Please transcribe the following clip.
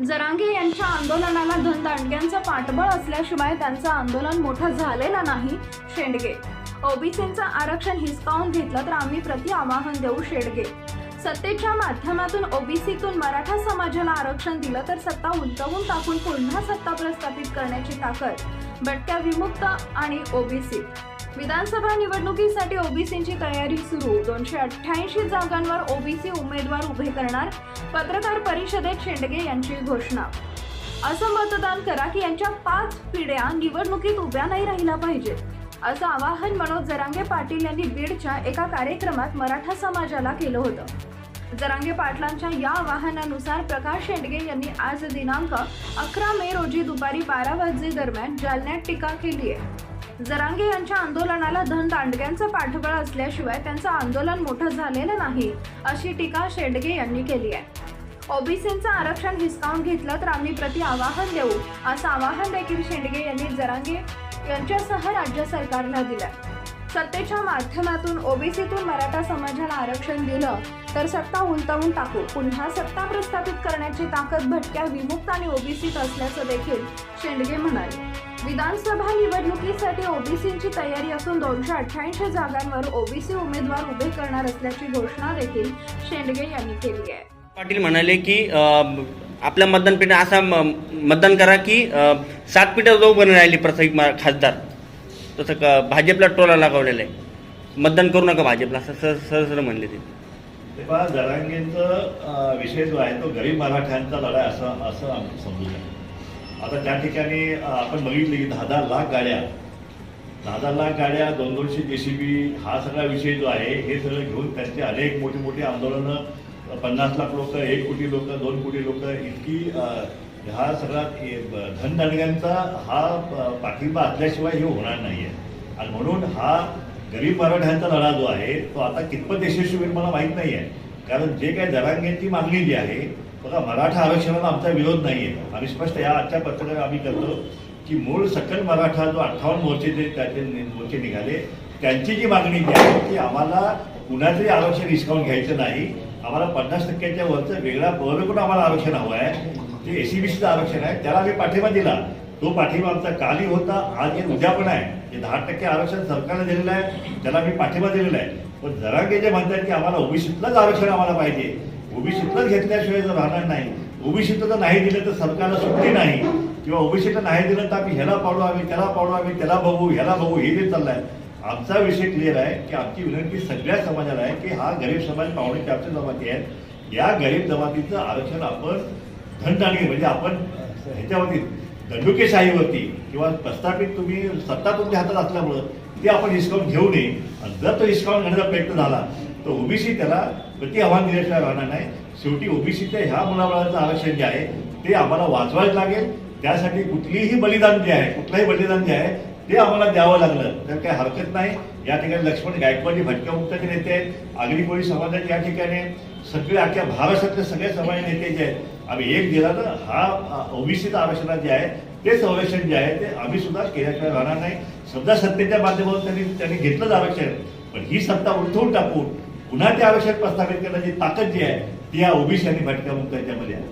जरांगे यांच्या आंदोलनाला धनदांडग्यांचं पाठबळ असल्याशिवाय त्यांचं आंदोलन मोठं झालेलं नाही शेंडगे. ओबीसीचं आरक्षण हिसकावून घेतलं तर आम्ही प्रति आवाहन देऊ शेडगे. सत्तेच्या माध्यमातून ओबीसीतून मराठा समाजाला आरक्षण दिलं तर सत्ता उलटवून टाकून पुन्हा सत्ता प्रस्थापित करण्याची ताकद बटक्या विमुक्त आणि ओबीसी. विधानसभा निवडणुकीसाठी ओबीसीची तयारी सुरू. दोनशे अठ्ठ्याऐंशी जागांवर ओबीसी उमेदवार उभे करणार पत्रकार परिषदेत शेंडगे यांची घोषणा. असं मतदान करा की यांच्या पाच पिढ्या निवडणुकीत उभ्या नाही राहिल्या पाहिजे असं आवाहन मनोज जरांगे पाटील यांनी बीडच्या एका कार्यक्रमात मराठा समाजाला केलं होतं. जरांगे पाटलांच्या या आवाहनानुसार प्रकाश शेंडगे यांनी आज दिनांक अकरा मे रोजी दुपारी बारा वाजे दरम्यान जालन्यात टीका केली आहे. जरांगे यांच्या आंदोलनाला धन दांडग्यांचं पाठबळ असल्याशिवाय त्यांचं आंदोलन मोठं झालेलं नाही अशी टीका शेडगे यांनी केली आहे. ओबीसींचं आरक्षण हिसकावून घेतलं तर आम्ही प्रति आवाहन देऊ असं आवाहन देखील शेंडगे यांनी जरांगे यांच्यासह राज्य सरकारला दिलं सत्तेच्या माध्यमातून ओबीसीतून मराठा समाजाला आरक्षण दिलं तर सत्ता उलटवून टाकू. पुन्हा सत्ता प्रस्थापित करण्याची ताकद भटक्या विमुक्त आणि ओबीसीत असल्याचं देखील शेंडगे म्हणाले. विधानसभा निवडणुकीसाठी ओबीसीची तयारी असून दोनशे अठ्ठ्याऐंशी जागांवर ओबीसी उमेदवार उभे करणार असल्याची घोषणा देखील शेंडगे यांनी केली आहे. पाटील म्हणाले की आपल्या मतदान पेढी असा म- मतदान करा की सात पीठ जो बनून राहिली प्रत्येक खासदार. तसं का भाजपला टोला लागवलेला आहे. मतदान करू नका भाजपला असं सर सर सर म्हणले ते. तेव्हा जरांगेंचा विषय जो आहे तो गरीब मराठ्यांचा लढा असं असं आम्ही समजू शकतो आता त्या ठिकाणी आपण बघितलं की दहा दहा लाख गाड्या दहा दहा लाख गाड्या दोन दोनशे जे सी बी हा सगळा विषय जो आहे हे सगळं घेऊन त्यांचे अनेक मोठी मोठी आंदोलनं पन्नास लाख लोक एक कोटी लोक दोन कोटी लोक इतकी हा सगळा ए- धनदांडग्यांचा हा पाठिंबा असल्याशिवाय हे होणार नाही आहे आणि म्हणून हा गरीब मराठ्यांचा लढा जो आहे तो आता कितपत यशस्वी होईल मला माहीत नाही आहे कारण जे काही जरांगेंची मागणी जी आहे बघा मराठा आरक्षणाला आमचा विरोध नाही आहे आम्ही स्पष्ट या आजच्या पत्रकार आम्ही करतो की मूळ सकल मराठा जो अठ्ठावन्न मोर्चे जे त्याचे मोर्चे निघाले त्यांची जी मागणी जी आहे की आम्हाला कुणाचंही आरक्षण हिसकावून घ्यायचं नाही आम्हाला पन्नास टक्क्याच्या वरचं वेगळा पण आम्हाला आरक्षण हवं आहे जे एसीबीसीचं आरक्षण आहे त्याला आम्ही पाठिंबा दिला. तो पाठिंबा आमचा कालही होता आज हे उद्या पण आहे. हे दहा टक्के आरक्षण सरकारने दिलेलं आहे त्याला मी पाठिंबा दिलेला आहे. पण जरांगे जे म्हणतात की आम्हाला ओबीसीतलंच आरक्षण आम्हाला पाहिजे. ओबीसीतलंच घेतल्याशिवाय जर राहणार नाही. ओबीसीतलं जर नाही दिलं तर सरकारला सुट्टी नाही. किंवा ओबीसीतलं नाही दिलं तर आम्ही ह्याला पाडू आम्ही त्याला पाडू आम्ही त्याला बघू ह्याला बघू हे जे चाललंय. आमचा विषय क्लिअर आहे की आमची विनंती सगळ्या समाजाला आहे की हा गरीब समाज पाहुणे चारशे जमाती आहेत. या गरीब जमातीचं आरक्षण आपण धनदाणी म्हणजे आपण ह्याच्यावरती दंडुकेशाहीवरती किंवा प्रस्थापित तुम्ही सत्ता तुमच्या हातात असल्यामुळं ते आपण हिसकावून घेऊ नये. आणि जर तो हिसकावून घेण्याचा प्रयत्न झाला तर ओबीसी त्याला प्रति आव्हान दिल्याशिवाय राहणार नाही. शेवटी ओबीसीच्या ह्या मुलाबाळाचं आरक्षण जे आहे ते आम्हाला वाचवायला लागेल. त्यासाठी कुठलीही बलिदान जे आहे कुठलंही बलिदान जे आहे ते आम्हाला द्यावं लागलं. तर काही हरकत नाही. या ठिकाणी लक्ष्मण गायकवाडी भटक्या मुक्ताचे नेते आहेत. आगरी कोळी समाजाचे या ठिकाणी सगळे अख्ख्या महाराष्ट्रातले सगळे समाज नेते जे आहेत आम्ही एक दिला तर हा ओबीसीचं आरक्षणात जे आहे ते संरक्षण जे आहे ते आम्ही सुद्धा केल्याशिवाय राहणार नाही. समजा सत्तेच्या माध्यमातून त्यांनी त्यांनी घेतलंच आरक्षण पण ही सत्ता उलथवून टाकून पुन्हा ते आरक्षण प्रस्थापित करण्याची ताकद जी आहे ती या ओबीसी आणि भटक्या मुक्तांच्यामध्ये आहे.